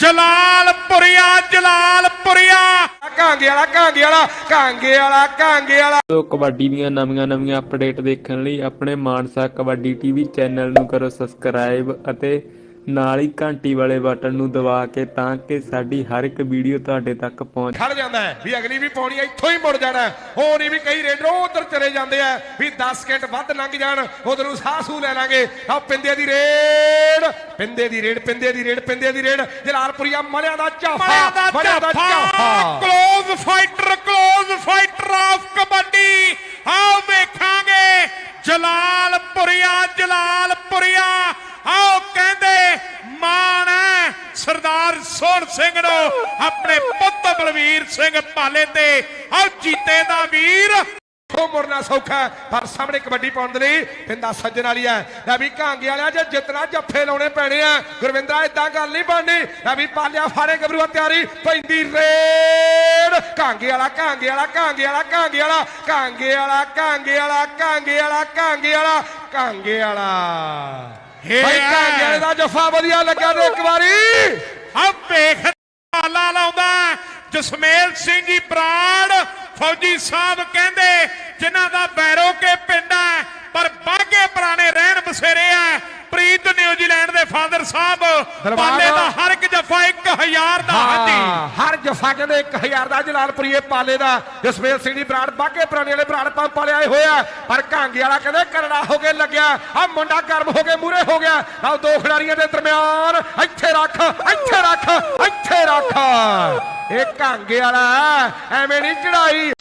ਜਲਾਲਪੁਰੀਆ ਜਲਾਲਪੁਰੀਆ। ਕਾਂਗੇ ਵਾਲਾ ਕਾਂਗੇ ਵਾਲਾ ਕਾਂਗੇ ਵਾਲਾ ਕਾਂਗੇ ਵਾਲਾ। ਸੋ ਕਬੱਡੀ ਦੀਆਂ ਨਵੀਆਂ-ਨਵੀਆਂ ਅਪਡੇਟ ਦੇਖਣ ਲਈ ਆਪਣੇ ਮਾਨਸਾ ਕਬੱਡੀ ਟੀਵੀ ਚੈਨਲ ਨੂੰ ਕਰੋ ਸਬਸਕ੍ਰਾਈਬ ਅਤੇ ਨਾਲ ਹੀ ਘੰਟੀ ਵਾਲੇ ਬਟਨ ਨੂੰ ਦਬਾ ਕੇ ਤਾਂ ਕਿ ਸਾਡੀ ਹਰ ਇੱਕ ਵੀਡੀਓ ਤੁਹਾਡੇ ਤੱਕ ਪਹੁੰਚ ਖੜ ਜਾਂਦਾ ਹੈ ਵੀ ਅਗਲੀ ਵੀ ਪਾਉਣੀ ਇੱਥੋਂ ਹੀ ਮੁੜ ਜਾਣਾ ਹੈ। ਹੋਰ ਨਹੀਂ ਵੀ ਕਈ ਰੇਡਰ ਉਧਰ ਚਲੇ ਜਾਂਦੇ ਆ ਵੀ 10 ਸਕਿੰਟ ਵੱਧ ਲੰਘ ਜਾਣ ਉਧਰ ਨੂੰ ਸਾਹ ਸੂ ਲੈ ਲਾਂਗੇ। ਆ ਪਿੰਦੇ ਦੀ ਰੇਡ ਪਿੰਦੇ ਦੀ ਰੇਡ ਪਿੰਦੇ ਦੀ ਰੇਡ ਪਿੰਦੇ ਦੀ ਰੇਡ। ਜਲਾਲਪੁਰੀਆ ਮਲਿਆਂ ਦਾ ਝਾਫਾ ਮਲਿਆਂ ਦਾ ਝਾਫਾ। ਝਾਫਾ। Close fighter close fighter of kabaddi. ਆਓ ਵੇਖਾਂਗੇ ਜਲਾਲਪੁਰੀਆ ਜਲਾਲਪੁਰੀਆ ਆਓ ਕਹਿੰਦੇ ਮਾਣ ਹੈ ਸਰਦਾਰ ਸੋਹਣ ਸਿੰਘ ਨੂੰ ਆਪਣੇ ਪੁੱਤ ਬਲਵੀਰ ਸਿੰਘ ਭਾਲੇ ਤੇ ਆਓ ਜੀਤੇ ਦਾ ਵੀਰ। ਉਹ ਮੁਰਨਾ ਸੌਖਾ ਪਰ ਸਾਹਮਣੇ ਕਬੱਡੀ ਪਾਉਣ ਦੇ ਲਈ ਪਿੰਦਾ ਸੱਜਣ ਵਾਲੀ ਹੈ। ਲੈ ਵੀ ਕਾਂਗੇ ਵਾਲਿਆ ਜੇ ਜਿੱਤਣਾ ਜੱਫੇ ਲਾਉਣੇ ਪੈਣੇ ਆ ਗੁਰਵਿੰਦਰਾ ਇਦਾਂ ਗੱਲ ਨਹੀਂ ਬਣਨੀ। ਲੈ ਵੀ ਪਾਲਿਆ ਫਾੜੇ ਗੱਭਰੂਆ ਤਿਆਰੀ ਪੈਂਦੀ ਰੇਡ। ਕਾਂਗੇ ਵਾਲਾ ਕਾਂਗੇ ਵਾਲਾ ਕਾਂਗੇ ਵਾਲਾ ਕਾਂਗੇ ਵਾਲਾ ਕਾਂਗੇ ਵਾਲਾ ਕਾਂਗੇ ਵਾਲਾ ਕਾਂਗੇ ਵਾਲਾ ਕਾਂਗੇ ਵਾਲਾ ਕਾਂਗੇ ਵਾਲਾ। ਹੇ ਭਾਈ ਆ। ਕਾਂਗੇ ਵਾਲੇ ਦਾ ਜੱਫਾ ਵਧੀਆ ਲੱਗਾ ਤੇ ਇੱਕ ਵਾਰੀ। ਆ ਵੇਖ ਤਾਲਾ ਲਾਉਂਦਾ। ਜਸਮੇਲ ਸਿੰਘ ਜੀ ਬਰਾੜ ਫੌਜੀ ਸਾਹਿਬ ਕਹਿੰਦੇ ਜਿਨ੍ਹਾਂ ਦਾ ਬੈਰੋ ਕੇ ਪਿੰਡ ਹੈ ਪਰ ਬਾਗੇ ਪੁਰਾਣੇ ਰਹਿਣ ਬਸੇਰੇ ਆ ਪ੍ਰੀਤ ਨਿਊਜ਼ੀਲੈਂਡ ਦੇ ਫਾਦਰ ਸਾਹਿਬ। ਪਾਲੇ ਦਾ ਹਰ ਇੱਕ ਜਫਾ 1000 ਦਾ ਹਾਂਜੀ ਜਫਾ ਕਹਿੰਦੇ 1000 ਦਾ ਜਲਾਲਪੁਰੀਏ ਪਾਲੇ ਦਾ ਜਸਮੇਲ ਸਿੰਘ ਦੀ ਬਰਾੜ ਬਾਗੇ ਪੁਰਾਣੇ ਵਾਲੇ ਬਰਾੜ ਪੰਪ ਵਾਲੇ ਆਏ ਹੋਇਆ ਪਰ ਘਾਂਗੇ ਵਾਲਾ ਕਹਿੰਦੇ ਕਰੜਾ ਹੋ ਕੇ ਲੱਗਿਆ, ਆ ਮੁੰਡਾ ਗਰਮ ਹੋ ਕੇ ਮੂਰੇ ਹੋ ਗਿਆ, ਆਹ ਦੋ ਖਿਡਾਰੀਆਂ ਦੇ ਦਰਮਿਆਨ, ਇੱਥੇ ਰੱਖ ਇੱਥੇ ਰੱਖ ਇੱਥੇ ਰੱਖ। ਇਹ ਘਾਂਗੇ ਵਾਲਾ ਐਵੇਂ ਨਹੀਂ ਚੜਾਈ